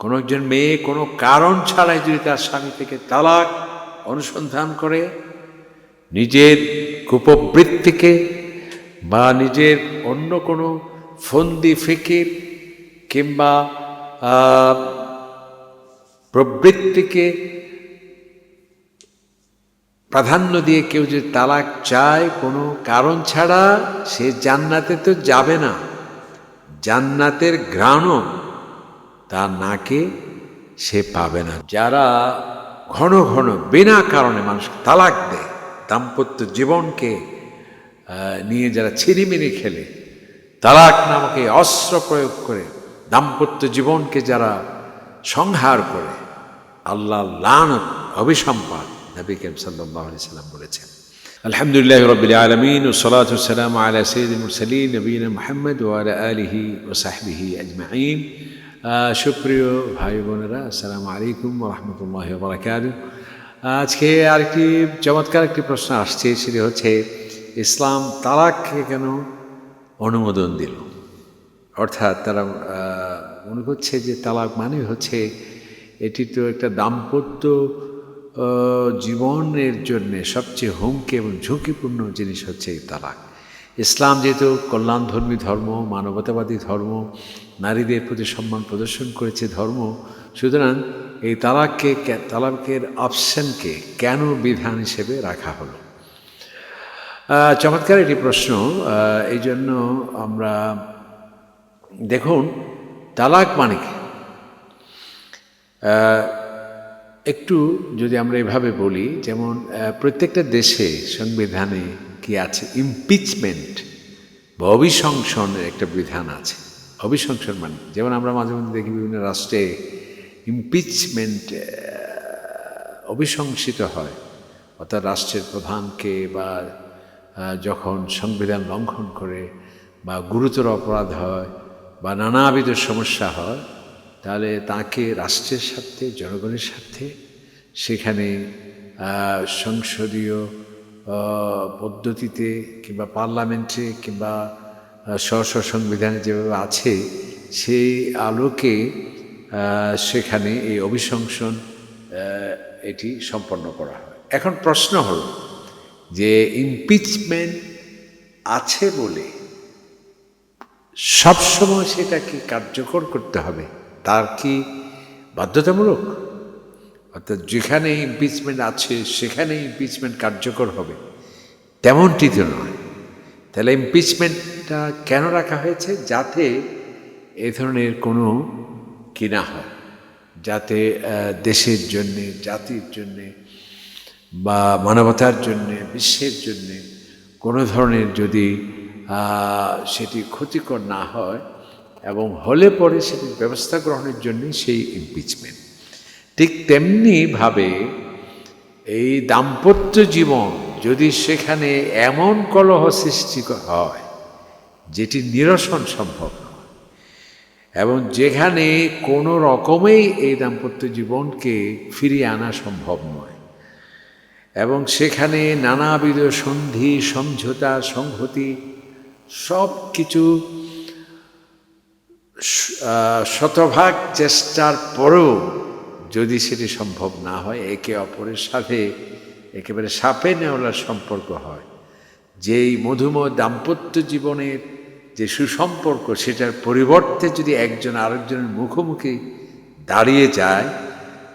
কোনো একজন মেয়ে কোনো কারণ ছাড়াই যদি তার স্বামী থেকে তালাক, অনুসন্ধান করে, নিজের কুপবৃত্তিকে বা নিজের অন্য কোনো ফন্দি ফিকির কিংবা প্রবৃত্তিকে প্রাধান্য দিয়ে কেউ যদি তালাক চায় কোনো কারণ ছাড়া, সে জান্নাতে তো যাবে না। জান্নাতের ঘ্রাণও তার নাকে সে পাবে না। যারা ঘন ঘন বিনা কারণে মানুষ তালাক দেয়, দাম্পত্য জীবনকে নিয়ে যারা ছিনিমিনি খেলে, তালাক নামকে অস্ত্র প্রয়োগ করে, দাম্পত্য জীবনকে যারা সংহার করে আল্লাহ লান অভিসম্পাদ নবী কেম সাল্লাহ সাল্লাম বলেছেন। আলহামদুলিল্লাহ রবিল আলমিন ও সালাতাম আলা সৈয়দ মুরসালিন, নবীন মোহাম্মদ ও আলা আলিহি ও সাহবিহি আজমাইন। সুপ্রিয় ভাই বোনেরা, আসসালামু আলাইকুম রহমতুল্লাহ বরাকাত আজকে আর আরেকটি চমৎকার একটি প্রশ্ন আসছে, সেটি হচ্ছে, ইসলাম তালাককে কেন অনুমোদন দিল? অর্থাৎ তারা মনে করছে যে তালাক মানে হচ্ছে, এটি তো একটা দাম্পত্য জীবনের জন্য সবচেয়ে হুমকি এবং ঝুঁকিপূর্ণ জিনিস হচ্ছে এই তালাক। ইসলাম যেহেতু কল্যাণধর্মী ধর্ম, মানবতাবাদী ধর্ম নারীদের প্রতি সম্মান প্রদর্শন করেছে ধর্ম। সুতরাং এই তালাককে তালাকের অপশনকে কেন বিধান হিসেবে রাখা হলো? চমৎকার একটি প্রশ্ন। এই জন্য আমরা, দেখুন, তালাক মানে কি? একটু যদি আমরা এভাবে বলি, যেমন প্রত্যেকটা দেশে সংবিধানে কি আছে? ইমপিচমেন্ট বা অভিশংসনের একটা বিধান আছে। অভিশংসন মানে। যেমন আমরা মাঝে মধ্যে দেখি বিভিন্ন রাষ্ট্রে ইমপিচমেন্ট অভিশংসিত হয়। অর্থাৎ রাষ্ট্রের প্রধানকে বা যখন সংবিধান লঙ্ঘন করে বা গুরুতর অপরাধ হয় বা নানাবিধ সমস্যা হয়, তাহলে তাকে রাষ্ট্রের স্বার্থে, জনগণের স্বার্থে সেখানে সংসদীয় পদ্ধতিতে কিংবা পার্লামেন্টে কিংবা স্ব স্ব সংবিধানে যেভাবে আছে, সেই আলোকে সেখানে এই অভিশংসন এটি সম্পন্ন করা হয়। এখন প্রশ্ন হলো যে ইমপিচমেন্ট আছে বলে সবসময় সেটাকে কার্যকর করতে হবে, তার কি বাধ্যতামূলক? অর্থাৎ যেখানে ইমপিচমেন্ট আছে সেখানে ইমপিচমেন্ট কার্যকর হবে, তেমনটি তো নয়। তাহলে ইমপিচমেন্টটা কেন রাখা হয়েছে? যাতে এ ধরনের কোনো কিনা হয়। যাতে দেশের জন্যে, জাতির জন্যে বা মানবতার জন্যে, বিশ্বের জন্যে কোনো ধরনের যদি সেটি ক্ষতিকর না হয় এবং হলে পরে সেটি ব্যবস্থা গ্রহণের জন্য সেই ইমপিচমেন্ট ঠিক তেমনিভাবে এই দাম্পত্য জীবন যদি সেখানে এমন কলহ সৃষ্টি হয়, যেটি নিরসন সম্ভব নয়, এবং যেখানে কোনো রকমেই এই দাম্পত্য জীবনকে ফিরিয়ে আনা সম্ভব নয়, এবং সেখানে নানাবিধ সন্ধি, সমঝোতা, সংহতি সব কিছু শতভাগ চেষ্টার পরেও যদি সেটি সম্ভব না হয়, একে অপরের সাথে একেবারে সাপে নেওয়ার সম্পর্ক হয়। যেই মধুময় দাম্পত্য জীবনের যে সুসম্পর্ক, সেটার পরিবর্তে যদি একজন আরেকজনের মুখোমুখি দাঁড়িয়ে যায়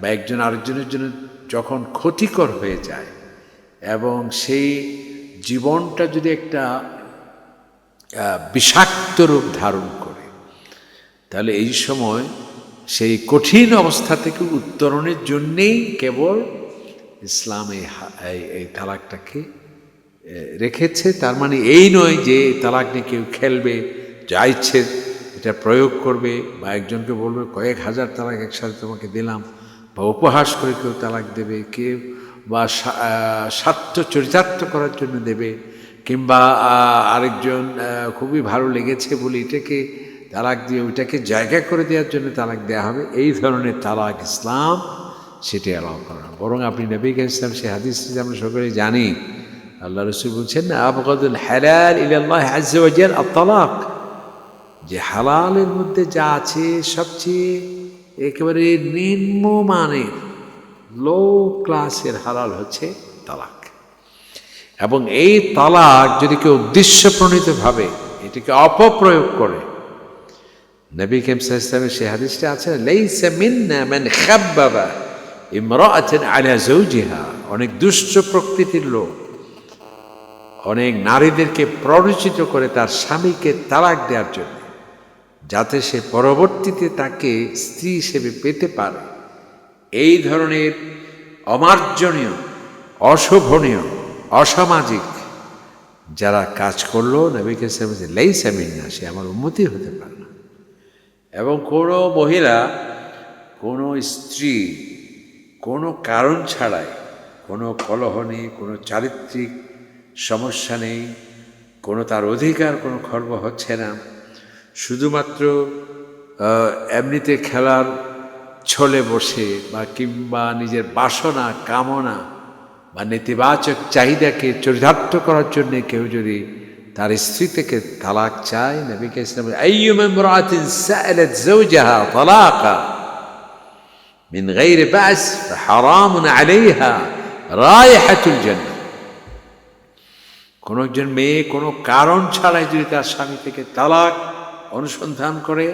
বা একজন আরেকজনের জন্য যখন ক্ষতিকর হয়ে যায় এবং সেই জীবনটা যদি একটা বিষাক্ত রূপ ধারণ করে, তাহলে এই সময় সেই কঠিন অবস্থা থেকে উত্তরণের জন্যেই কেবল ইসলাম এই তালাকটাকে রেখেছে। তার মানে এই নয় যে তালাক নিয়ে কেউ খেলবে, যা ইচ্ছে এটা প্রয়োগ করবে বা একজনকে বলবে, কয়েক হাজার তালাক একসাথে তোমাকে দিলাম। বা উপহাস করে কেউ তালাক দেবে, কেউ বা স্বার্থ চরিতার্থ করার জন্য দেবে, কিংবা আরেকজন খুবই ভালো লেগেছে বলে এটাকে তালাক দিয়ে, ওইটাকে জায়গা করে দেওয়ার জন্য তালাক দেওয়া হবে। এই ধরনের তালাক ইসলাম সেটি অ্যালাউ করে বরং আপনি নবী ইসলাম সে হাদিস আমরা সকলে জানি আল্লাহ রসুল বলছেন না আবগদুল হালাল ইলাল্লাহ আজ্জা ওয়াজাল আত-তালাক। যে হালালের মধ্যে যা আছে সবচেয়ে একেবারে নিম্নমানের লো ক্লাসের হালাল হচ্ছে তালাক। এবং এই তালাক যদি কেউ উদ্দেশ্য প্রণীতভাবে এটিকে অপপ্রয়োগ করে, নবী কেম সাল্লামের সে হাদিসটা আছে লাইসা মিন্না মান খাব্বাবা ইমরাআতান আলা যাওজিহা, অনেক দুষ্ট প্রকৃতির লোক। অনেক নারীদেরকে প্ররোচিত করে তার স্বামীকে তালাক দেওয়ার জন্য, যাতে সে পরবর্তীতে তাকে স্ত্রী হিসেবে পেতে পারে। এই ধরনের অমার্জনীয়, অশোভনীয়, অসামাজিক যারা কাজ করল নবীকে লেই সামিন না সে আমার উন্নতি হতে পারে না। এবং কোনো মহিলা, কোনো স্ত্রী কোনো কারণ ছাড়াই, কোনো কলহ নেই, কোনো চারিত্রিক সমস্যা নেই, কোনো তার অধিকার, কোনো খর্ব হচ্ছে না। শুধুমাত্র এমনিতে খেলার ছলে বসে বা কিংবা নিজের বাসনা, কামনা বা নেতিবাচক চাহিদাকে চরিতার্থ করার জন্যে কেউ যদি তার স্ত্রী থেকে তালাক চায় নবীকে ইসলাম من غير بأس فحرام عليها رائحة الجنة কোনো একজন মেয়ে কোনো কারণ ছাড়াই যদি তার স্বামী থেকে তালাক অনুসন্ধান করে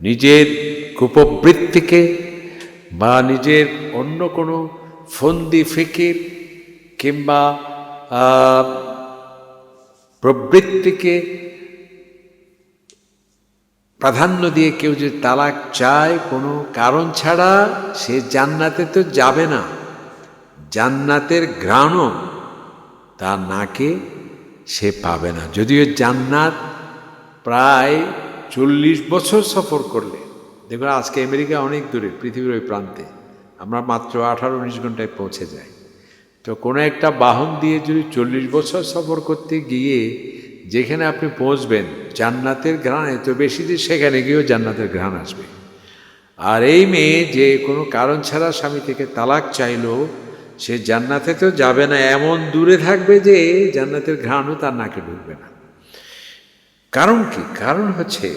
নিজের কুপবৃত্তিকে বা নিজের অন্য কোনো ফন্দি ফিকির কিংবা আহ, প্রবৃত্তিকে প্রাধান্য দিয়ে কেউ যদি তালাক চায় কোনো কারণ ছাড়া, সে জান্নাতে তো যাবে না। জান্নাতের ঘ্রাণও তার নাকে সে পাবে না। যদিও জান্নাত প্রায় চল্লিশ বছর সফর করলে। দেখুন, আজকে আমেরিকা অনেক দূরে, পৃথিবীর ওই প্রান্তে। আমরা মাত্র আঠারো উনিশ ঘন্টায় পৌঁছে যাই। তো কোনো একটা বাহন দিয়ে যদি চল্লিশ বছর সফর করতে গিয়ে যেখানে আপনি পৌঁছবেন, জান্নাতের ঘ্রাণ এত বেশি যে সেখানে গিয়েও জান্নাতের ঘ্রাণ আসবে। আর এই মেয়ে যে কোনো কারণ ছাড়া স্বামী থেকে তালাক চাইলো, সে জান্নাতে তো যাবে না, এমন দূরে থাকবে যে জান্নাতের ঘ্রাণও তার নাকে ঢুকবে না। কারণ কি? কারণ হচ্ছে,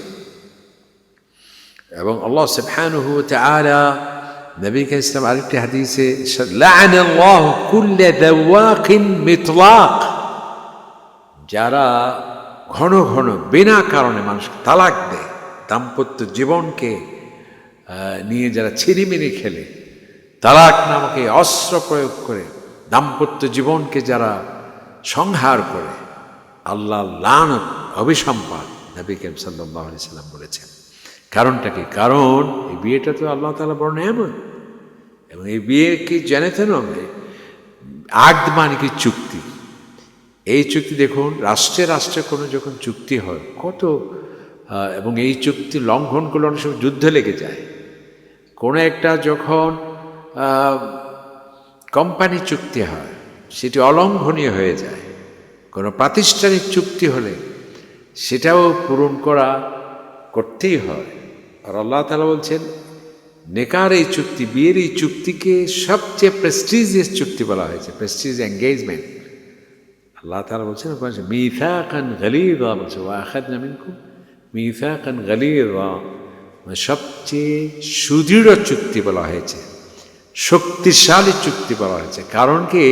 এবং আল্লাহ সুবহানাহু ওয়া তাআলা নবী কে ইসলাম আরেকটি হাদিসে মিতলাক। যারা ঘন ঘন বিনা কারণে মানুষকে তালাক দেয়, দাম্পত্য জীবনকে নিয়ে যারা ছিনিমিনি খেলে, তালাক নামকে অস্ত্র প্রয়োগ করে, দাম্পত্য জীবনকে যারা সংহার করে, আল্লাহ লান অভিসম্পাদ নবী কেম সাল্লাহ সাল্লাম বলেছেন। কারণটা কি? কারণ এই বিয়েটা তো আল্লাহ তালা বড় এমন এবং এই বিয়ে কি জানেতে নয় আগ মানে কি চুক্তি? এই চুক্তি দেখুন, রাষ্ট্রে রাষ্ট্রে কোনো যখন চুক্তি হয়, কত এবং এই চুক্তি লঙ্ঘন করলে অনেক সময় যুদ্ধ লেগে যায়। কোনো একটা যখন কোম্পানি চুক্তি হয়, সেটি অলঙ্ঘনীয় হয়ে যায়। কোনো প্রাতিষ্ঠানিক চুক্তি হলে সেটাও পূরণ করা করতেই হয়। আর আল্লাহ তালা বলছেন, নেকার এই চুক্তি, বিয়ের এই চুক্তিকে সবচেয়ে প্রেস্টিজিয়াস চুক্তি বলা হয়েছে প্রেস্টিজ এঙ্গেজমেন্ট আল্লাহ তালা বলছেন বলছে মিথা কান গলিরা বলছে ওয়াখাদ নামিনকুম মিথা কান গলিরা মানে সবচেয়ে সুদৃঢ় চুক্তি বলা হয়েছে, শক্তিশালী চুক্তি বলা হয়েছে। কারণ কি?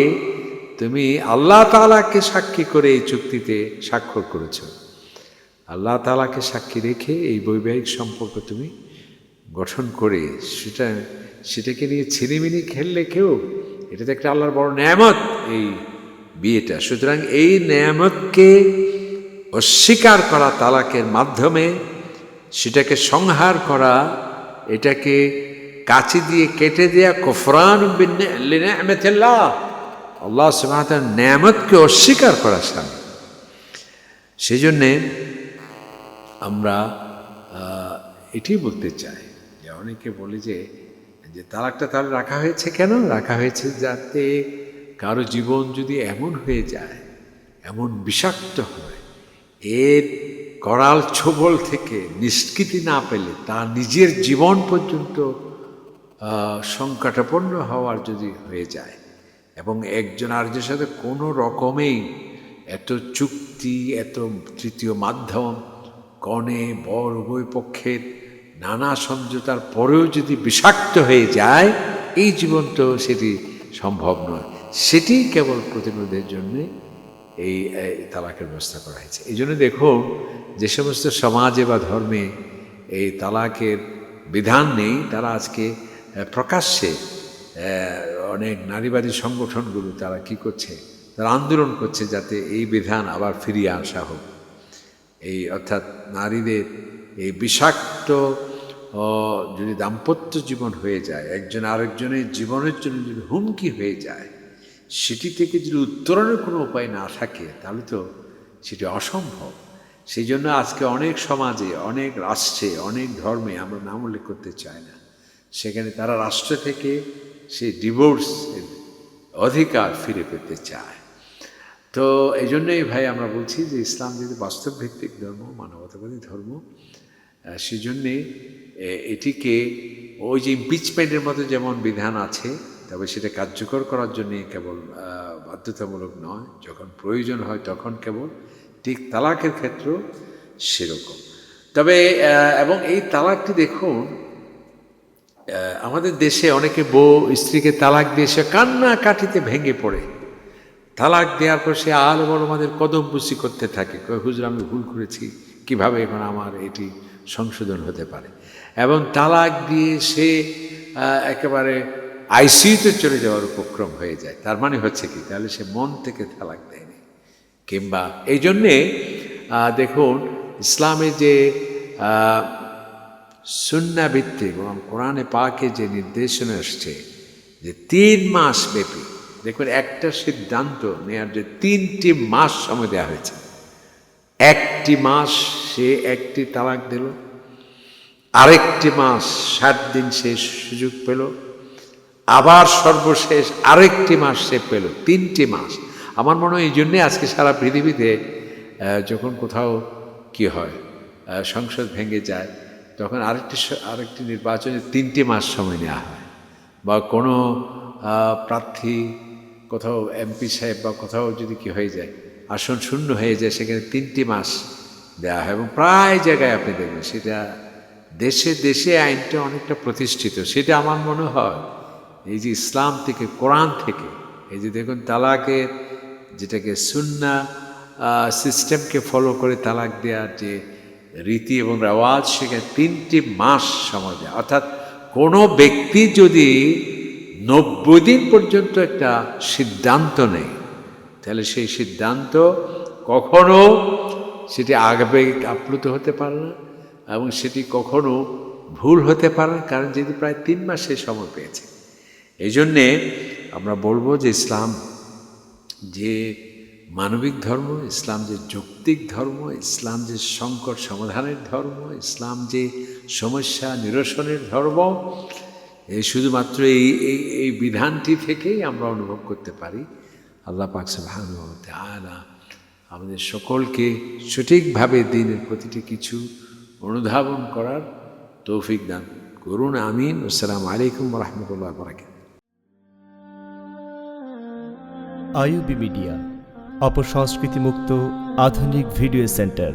তুমি আল্লাহ তালাকে সাক্ষী করে এই চুক্তিতে স্বাক্ষর করেছ। আল্লাহ তালাকে সাক্ষী রেখে এই বৈবাহিক সম্পর্ক তুমি গঠন করে সেটা, সেটাকে নিয়ে ছিনিমিনি খেললে কেউ, এটা তো একটা আল্লাহর বড় নেয়ামত এই বিয়েটা। সুতরাং এই নেয়ামতকে অস্বীকার করা তালাকের মাধ্যমে সেটাকে সংহার করা, এটাকে কাছি দিয়ে কেটে দেয়া কফরান আল্লাহ সুবহানাহু নেয়ামতকে অস্বীকার করা স্বামী। সেই জন্যে আমরা এটি বলতে চাই যে অনেকে বলে যে যে তালাকটা তাহলে রাখা হয়েছে কেন? রাখা হয়েছে যাতে কারও জীবন যদি এমন হয়ে যায়, এমন বিষাক্ত হয়, এর করাল ছোবল থেকে নিষ্কৃতি না পেলে তার নিজের জীবন পর্যন্ত সংকটাপন্ন হওয়ার যদি হয়ে যায় এবং একজন আরেকজনের সাথে কোনো রকমেই এত চুক্তি, এত তৃতীয় মাধ্যম কনে বর, উভয় পক্ষের নানা সমঝোতার পরেও যদি বিষাক্ত হয়ে যায়, এই জীবন তো সেটি সম্ভব নয়। সেটি কেবল প্রতিরোধের জন্যে এই এই তালাকের ব্যবস্থা করা হয়েছে। এই জন্য দেখুন, যে সমস্ত সমাজে বা ধর্মে এই তালাকের বিধান নেই, তারা আজকে প্রকাশ্যে অনেক নারীবাদী সংগঠনগুলো তারা কি করছে, তারা আন্দোলন করছে যাতে এই বিধান আবার ফিরিয়ে আসা হোক। এই অর্থাৎ নারীদের এই বিষাক্ত যদি দাম্পত্য জীবন হয়ে যায়, একজন আরেকজনের জীবনের জন্য যদি হুমকি হয়ে যায় সেটি থেকে যদি উত্তরণের কোনো উপায় না থাকে তাহলে তো সেটি অসম্ভব। সেই জন্য আজকে অনেক সমাজে অনেক রাষ্ট্রে অনেক ধর্মে আমরা নাম উল্লেখ করতে চাই না। সেখানে তারা রাষ্ট্র থেকে সেই ডিভোর্সের অধিকার ফিরে পেতে চায়। তো এই জন্যই ভাই আমরা বলছি যে ইসলাম যদি বাস্তবভিত্তিক ধর্ম মানবতাবাদী ধর্ম আহ, সেই জন্যে এটিকে ওই যে ইমপিচমেন্টের মতো যেমন বিধান আছে তবে সেটা কার্যকর করার জন্য কেবল বাধ্যতামূলক নয়। যখন প্রয়োজন হয় তখন কেবল ঠিক তালাকের ক্ষেত্রেও সেরকম। তবে এবং এই তালাকটি দেখুন আমাদের দেশে অনেকে বউ স্ত্রীকে তালাক দিয়ে সে কান্না কাটিতে ভেঙে পড়ে। তালাক দেওয়ার পর সে আল বড় আমাদের কদম বুসি করতে থাকে। হুজুর, আমি ভুল করেছি। কীভাবে এখন আমার এটি সংশোধন হতে পারে? এবং তালাক দিয়ে সে একেবারে আইসিইউতে চলে যাওয়ার উপক্রম হয়ে যায়। তার মানে হচ্ছে কি? তাহলে সে মন থেকে তালাক দেয়নি। কিংবা এই জন্যে দেখুন ইসলামে যে আহ, সুন্না ভিত্তিক এবং কোরআনে পাকে যে নির্দেশনা আসছে যে তিন মাস ব্যাপী দেখুন একটা সিদ্ধান্ত নেয়ার যে তিনটি মাস সময় দেওয়া হয়েছে। একটি মাস সে একটি তালাক দিল আরেকটি মাস সাত দিন সে সুযোগ পেল আবার সর্বশেষ আরেকটি মাস সে পেল, তিনটি মাস। আমার মনে হয় এই জন্যে আজকে সারা পৃথিবীতে যখন কোথাও কি হয় সংসদ ভেঙে যায়, তখন আরেকটি আরেকটি নির্বাচনে তিনটি মাস সময় নেওয়া হয়। বা কোনো প্রার্থী, কোথাও এমপি সাহেব বা কোথাও যদি কি হয়ে যায়, আসন শূন্য হয়ে যায়, সেখানে তিনটি মাস দেওয়া হয়। এবং প্রায় জায়গায় আপনি দেখবেন, সেটা দেশে দেশে আইনটা অনেকটা প্রতিষ্ঠিত, সেটা আমার মনে হয় এই যে ইসলাম থেকে, কোরআন থেকে, এই যে দেখুন তালাকের যেটাকে সুন্না সিস্টেমকে ফলো করে তালাক দেওয়ার যে রীতি এবং রেওয়াজ, সেখানে তিনটি মাস সময় দেয়। অর্থাৎ কোনো ব্যক্তি যদি নব্বই দিন পর্যন্ত একটা সিদ্ধান্ত নেয়, তাহলে সেই সিদ্ধান্ত কখনো সেটি আবেগ আপ্লুত হতে পারে না এবং সেটি কখনো ভুল হতে পারে না। কারণ যেহেতু প্রায় তিন মাস সময় পেয়েছে। এই জন্যে আমরা বলব যে ইসলাম যে মানবিক ধর্ম, ইসলাম যে যৌক্তিক ধর্ম, ইসলাম যে সংকট সমাধানের ধর্ম, ইসলাম যে সমস্যা নিরসনের ধর্ম এই শুধুমাত্র এই এই এই বিধানটি থেকেই আমরা অনুভব করতে পারি। আল্লাহ পাক ওয়া তাআলা আমাদের সকলকে সঠিকভাবে দিনের প্রতিটি কিছু অনুধাবন করার তৌফিক দান করুন, আমিন। আসসালামু আলাইকুম রহমতুল্লাহ বরাকাত আইউবি মিডিয়া অপসংস্কৃতিমুক্ত আধুনিক ভিডিও সেন্টার।